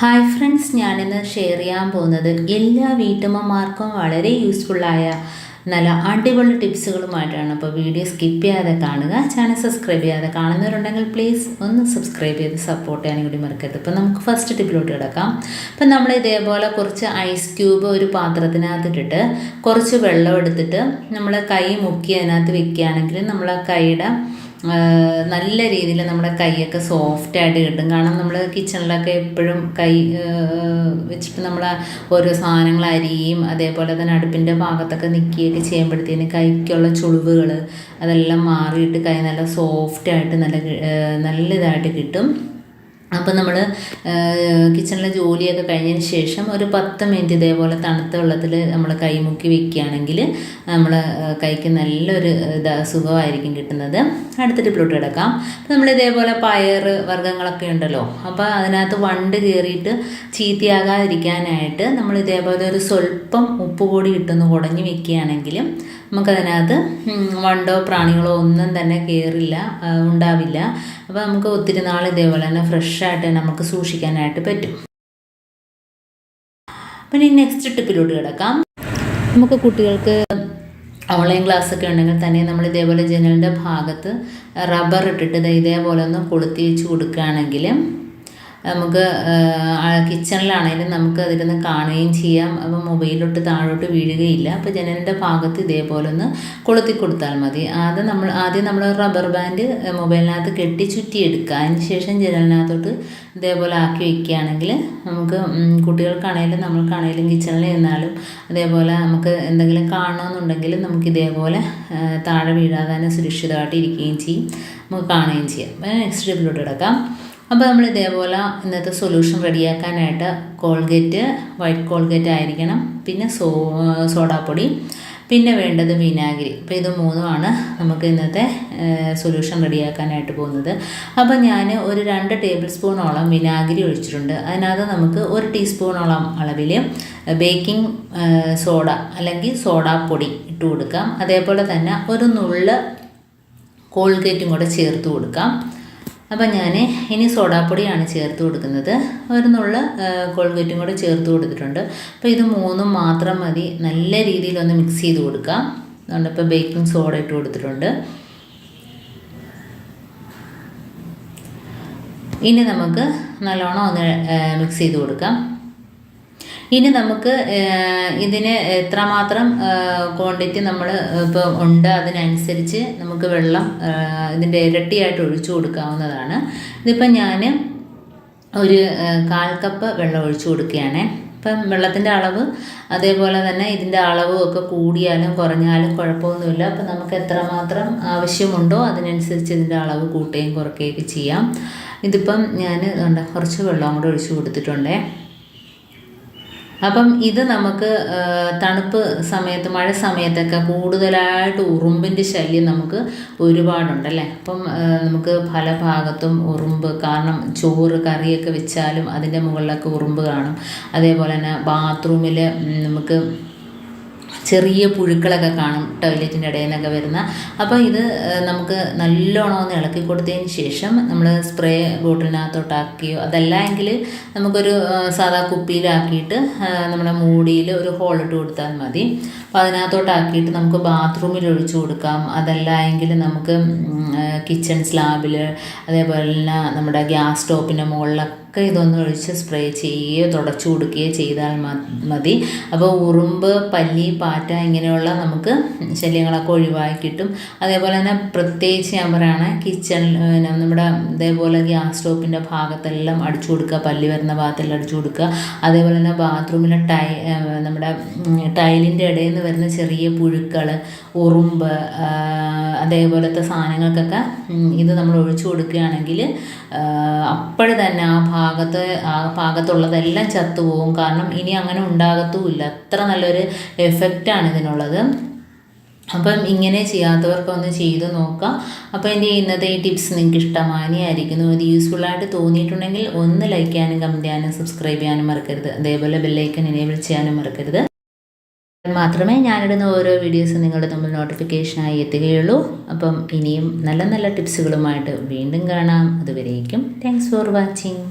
Hi friends ഞാനിന്ന് share ചെയ്യാൻ പോകുന്നത് എല്ലാ വീട്ടമ്മമാർക്കും വളരെ യൂസ്ഫുള്ളായ നല്ല അടിപൊളി ടിപ്സുകളുമായിട്ടാണ് അപ്പോൾ വീഡിയോ സ്കിപ്പ് ചെയ്യാതെ കാണുക ചാനൽ സബ്സ്ക്രൈബ് ചെയ്യാതെ കാണുന്നവരുണ്ടെങ്കിൽ പ്ലീസ് ഒന്ന് സബ്സ്ക്രൈബ് ചെയ്ത് സപ്പോർട്ട് ചെയ്യാനും കൂടി മറക്കരുത്. അപ്പോൾ നമുക്ക് ഫസ്റ്റ് ടിപ്പിലോട്ട് കിടക്കാം. അപ്പം നമ്മൾ ഇതേപോലെ കുറച്ച് ഐസ് ക്യൂബ് ഒരു പാത്രത്തിനകത്തിട്ടിട്ട് കുറച്ച് വെള്ളം എടുത്തിട്ട് നമ്മൾ കൈ മുക്കി അതിനകത്ത് വെക്കുകയാണെങ്കിൽ നമ്മൾ ആ കൈയുടെ നല്ല രീതിയിൽ നമ്മുടെ കൈയൊക്കെ സോഫ്റ്റ് ആയിട്ട് കിട്ടും. കാരണം നമ്മൾ കിച്ചണിലൊക്കെ എപ്പോഴും കൈ വെച്ചിട്ട് നമ്മൾ ഓരോ സാധനങ്ങൾ അരിയും അതേപോലെ തന്നെ അടുപ്പിന്റെ ഭാഗത്തൊക്കെ നിൽക്കുകയൊക്കെ ചെയ്യുമ്പോഴത്തേന് കൈക്കുള്ള ചുളിവുകൾ അതെല്ലാം മാറിയിട്ട് കൈ നല്ല സോഫ്റ്റായിട്ട് നല്ല നല്ല ഇതായിട്ട് കിട്ടും. അപ്പം നമ്മൾ കിച്ചണിലെ ജോലിയൊക്കെ കഴിഞ്ഞതിന് ശേഷം ഒരു പത്ത് മിനിറ്റ് ഇതേപോലെ തണുത്ത വെള്ളത്തിൽ നമ്മൾ കൈമുക്കി വെക്കുകയാണെങ്കിൽ നമ്മൾ കൈക്ക് നല്ലൊരു ഇതാ സുഖമായിരിക്കും കിട്ടുന്നത്. അടുത്ത പ്ലോട്ട് കിടക്കാം. അപ്പം നമ്മൾ ഇതേപോലെ പയർ വർഗങ്ങളൊക്കെ ഉണ്ടല്ലോ അപ്പോൾ അതിനകത്ത് വണ്ട് കയറിയിട്ട് ചീത്തയാകാതിരിക്കാനായിട്ട് നമ്മൾ ഇതേപോലെ ഒരു സ്വല്പം ഉപ്പ് കൂടി ഇട്ടൊന്ന് കുടഞ്ഞ് വെക്കുകയാണെങ്കിലും നമുക്കതിനകത്ത് വണ്ടോ പ്രാണികളോ ഒന്നും തന്നെ കയറില്ല ഉണ്ടാവില്ല. അപ്പോൾ നമുക്ക് ഒത്തിരി നാൾ ഇതേപോലെ തന്നെ ഫ്രഷായിട്ട് നമുക്ക് സൂക്ഷിക്കാനായിട്ട് പറ്റും. അപ്പം പിന്നെ നെക്സ്റ്റ് ടിപ്പിലോട്ട് കിടക്കാം. നമുക്ക് കുട്ടികൾക്ക് ഓൺലൈൻ ക്ലാസ് ഒക്കെ ഉണ്ടെങ്കിൽ തന്നെ നമ്മൾ ഇതേപോലെ ജനലിന്റെ ഭാഗത്ത് റബ്ബർ ഇട്ടിട്ട് ഇതേപോലെ ഒന്ന് കൊളുത്തി വെച്ച് കൊടുക്കുകയാണെങ്കിൽ നമുക്ക് കിച്ചണിലാണെങ്കിലും നമുക്ക് അതിരുന്ന് കാണുകയും ചെയ്യാം. അപ്പം മൊബൈലിലോട്ട് താഴോട്ട് വീഴുകയില്ല. അപ്പോൾ ജനലിന്റെ ഭാഗത്ത് ഇതേപോലെ ഒന്ന് കൊളുത്തി കൊടുത്താൽ മതി. അത് നമ്മൾ ആദ്യം നമ്മൾ റബ്ബർ ബാൻഡ് മൊബൈലിനകത്ത് കെട്ടി ചുറ്റിയെടുക്കുക അതിന് ശേഷം ജനലിനകത്തോട്ട് ഇതേപോലെ ആക്കി വയ്ക്കുകയാണെങ്കിൽ നമുക്ക് കുട്ടികൾക്കാണെങ്കിലും നമ്മൾക്കാണെങ്കിലും കിച്ചണിൽ നിന്നാലും അതേപോലെ നമുക്ക് എന്തെങ്കിലും കാണണമെന്നുണ്ടെങ്കിൽ നമുക്ക് ഇതേപോലെ താഴെ വീഴാതെ തന്നെ സുരക്ഷിതമായിട്ട് ഇരിക്കുകയും ചെയ്യും. നമുക്ക് കാണുകയും ചെയ്യാം. നെക്സ്റ്റ് സ്റ്റെപ്പിലോട്ട് കിടക്കാം. അപ്പോൾ നമ്മൾ ഇതേപോലെ ഇന്നത്തെ സൊല്യൂഷൻ റെഡിയാക്കാനായിട്ട് കോൾഗേറ്റ് വൈറ്റ് കോൾഗേറ്റ് ആയിരിക്കണം. പിന്നെ സോ സോഡാപ്പൊടി പിന്നെ വേണ്ടത് വിനാഗിരി. അപ്പോൾ ഇത് മൂന്നുമാണ് നമുക്ക് ഇന്നത്തെ സൊല്യൂഷൻ റെഡിയാക്കാനായിട്ട് പോകുന്നത്. അപ്പോൾ ഞാൻ ഒരു രണ്ട് ടേബിൾ സ്പൂണോളം വിനാഗിരി ഒഴിച്ചിട്ടുണ്ട്. അതിനകത്ത് നമുക്ക് ഒരു ടീസ്പൂണോളം അളവിൽ ബേക്കിംഗ് സോഡ അല്ലെങ്കിൽ സോഡാപ്പൊടി ഇട്ട് കൊടുക്കാം. അതേപോലെ തന്നെ ഒരു നുള്ള് കോൾഗേറ്റും കൂടെ ചേർത്ത് കൊടുക്കാം. അപ്പം ഞാൻ ഇനി സോഡാപ്പൊടിയാണ് ചേർത്ത് കൊടുക്കുന്നത്. ഒരു നുള്ള കോൾഗേറ്റും കൂടെ ചേർത്ത് കൊടുത്തിട്ടുണ്ട്. അപ്പോൾ ഇത് മൂന്നും മാത്രം മതി. നല്ല രീതിയിലൊന്ന് മിക്സ് ചെയ്ത് കൊടുക്കാം. അതുകൊണ്ട് ഇപ്പോൾ ബേക്കിംഗ് സോഡ ഇട്ട് കൊടുത്തിട്ടുണ്ട്. ഇനി നമുക്ക് നല്ലോണം ഒന്ന് മിക്സ് ചെയ്ത് കൊടുക്കാം. ഇനി നമുക്ക് ഇതിന് എത്രമാത്രം ക്വാണ്ടിറ്റി നമ്മൾ ഇപ്പോൾ ഉണ്ട് അതിനനുസരിച്ച് നമുക്ക് വെള്ളം ഇതിന്റെ ഇരട്ടിയായിട്ട് ഒഴിച്ചു കൊടുക്കാവുന്നതാണ്. ഇതിപ്പം ഞാൻ ഒരു കാൽ കപ്പ് വെള്ളം ഒഴിച്ചു കൊടുക്കുകയാണേ. ഇപ്പം വെള്ളത്തിന്റെ അളവ് അതേപോലെ തന്നെ ഇതിന്റെ അളവും ഒക്കെ കൂടിയാലും കുറഞ്ഞാലും കുഴപ്പമൊന്നുമില്ല. അപ്പം നമുക്ക് എത്രമാത്രം ആവശ്യമുണ്ടോ അതിനനുസരിച്ച് ഇതിന്റെ അളവ് കൂട്ടുകയും കുറയ്ക്കുകയൊക്കെ ചെയ്യാം. ഇതിപ്പം ഞാൻ കുറച്ച് വെള്ളം കൂടെ ഒഴിച്ചു കൊടുത്തിട്ടുണ്ടേ. അപ്പം ഇത് നമുക്ക് തണുപ്പ് സമയത്ത് മഴ സമയത്തൊക്കെ കൂടുതലായിട്ട് ഉറുമ്പിന്റെ ശല്യം നമുക്ക് ഒരുപാടുണ്ടല്ലേ അപ്പം നമുക്ക് പല ഭാഗത്തും ഉറുമ്പ് കാരണം ചോറ് കറിയൊക്കെ വെച്ചാലും അതിന്റെ മുകളിലൊക്കെ ഉറുമ്പ് കാണും. അതേപോലെ തന്നെ ബാത്റൂമിൽ നമുക്ക് ചെറിയ പുഴുക്കളൊക്കെ കാണും ടോയ്ലറ്റിന്റെ ഇടയിൽ നിന്നൊക്കെ വരുന്ന. അപ്പോൾ ഇത് നമുക്ക് നല്ലോണം ഒന്ന് ഇളക്കി കൊടുത്തതിന് ശേഷം നമ്മൾ സ്പ്രേ ബോട്ടിലിനകത്തോട്ടാക്കിയോ അതല്ല എങ്കിൽ നമുക്കൊരു സാധാ കുപ്പിയിലാക്കിയിട്ട് നമ്മുടെ മൂടിയിൽ ഒരു ഹോളിട്ട് കൊടുത്താൽ മതി. അപ്പോൾ അതിനകത്തോട്ടാക്കിയിട്ട് നമുക്ക് ബാത്റൂമിൽ ഒഴിച്ചു കൊടുക്കാം. അതല്ല എങ്കിൽ നമുക്ക് കിച്ചൺ സ്ലാബിൽ അതേപോലെ തന്നെ നമ്മുടെ ഗ്യാസ് സ്റ്റോപ്പിന്റെ മുകളിലൊക്കെ ഒക്കെ ഇതൊന്ന് ഒഴിച്ച് സ്പ്രേ ചെയ്യുകയോ തുടച്ചു കൊടുക്കുകയോ ചെയ്താൽ മതി. അപ്പോൾ ഉറുമ്പ് പല്ലി പാറ്റ ഇങ്ങനെയുള്ള നമുക്ക് ശല്യങ്ങളൊക്കെ ഒഴിവാക്കി കിട്ടും. അതേപോലെ തന്നെ പ്രത്യേകിച്ച് ഞാൻ പറയുകയാണ് കിച്ചണിൽ നമ്മുടെ ഇതേപോലെ ഗ്യാസ് സ്റ്റോപ്പിന്റെ ഭാഗത്തെല്ലാം അടിച്ചു കൊടുക്കുക പല്ലി വരുന്ന ഭാഗത്തെല്ലാം അടിച്ചു കൊടുക്കുക. അതേപോലെ തന്നെ ബാത്റൂമിലെ ടൈ നമ്മുടെ ടൈലിന്റെ ഇടയിൽ നിന്ന് വരുന്ന ചെറിയ പുഴുക്കൾ ഉറുമ്പ് അതേപോലത്തെ സാധനങ്ങൾക്കൊക്കെ ഇത് നമ്മൾ ഒഴിച്ചു കൊടുക്കുകയാണെങ്കിൽ അപ്പോൾ തന്നെ ആ ഭാഗത്ത് ആ ഭാഗത്തുള്ളതെല്ലാം ചത്തുപോകും. കാരണം ഇനി അങ്ങനെ ഉണ്ടാകത്തുമില്ല. അത്ര നല്ലൊരു എഫക്റ്റാണ് ഇതിനുള്ളത്. അപ്പം ഇങ്ങനെ ചെയ്യാത്തവർക്കൊന്ന് ചെയ്ത് നോക്കാം. അപ്പോൾ എന്റെ ഇന്നത്തെ ഈ ടിപ്സ് നിങ്ങൾക്ക് ഇഷ്ടമാനിയായിരിക്കുന്നു ഇത് യൂസ്ഫുൾ ആയിട്ട് തോന്നിയിട്ടുണ്ടെങ്കിൽ ഒന്ന് ലൈക്ക് ചെയ്യാനും കമന്റ് ചെയ്യാനും സബ്സ്ക്രൈബ് ചെയ്യാനും മറക്കരുത്. അതേപോലെ ബെല്ലൈക്കൻ എനേബിൾ ചെയ്യാനും മറക്കരുത്. മാത്രമേ ഞാനിടുന്ന ഓരോ വീഡിയോസും നിങ്ങളുടെ തമ്മിൽ നോട്ടിഫിക്കേഷനായി എത്തുകയുള്ളൂ. അപ്പം ഇനിയും നല്ല നല്ല ടിപ്സുകളുമായിട്ട് വീണ്ടും കാണാം. അതുവരേക്കും താങ്ക്സ് ഫോർ വാച്ചിങ്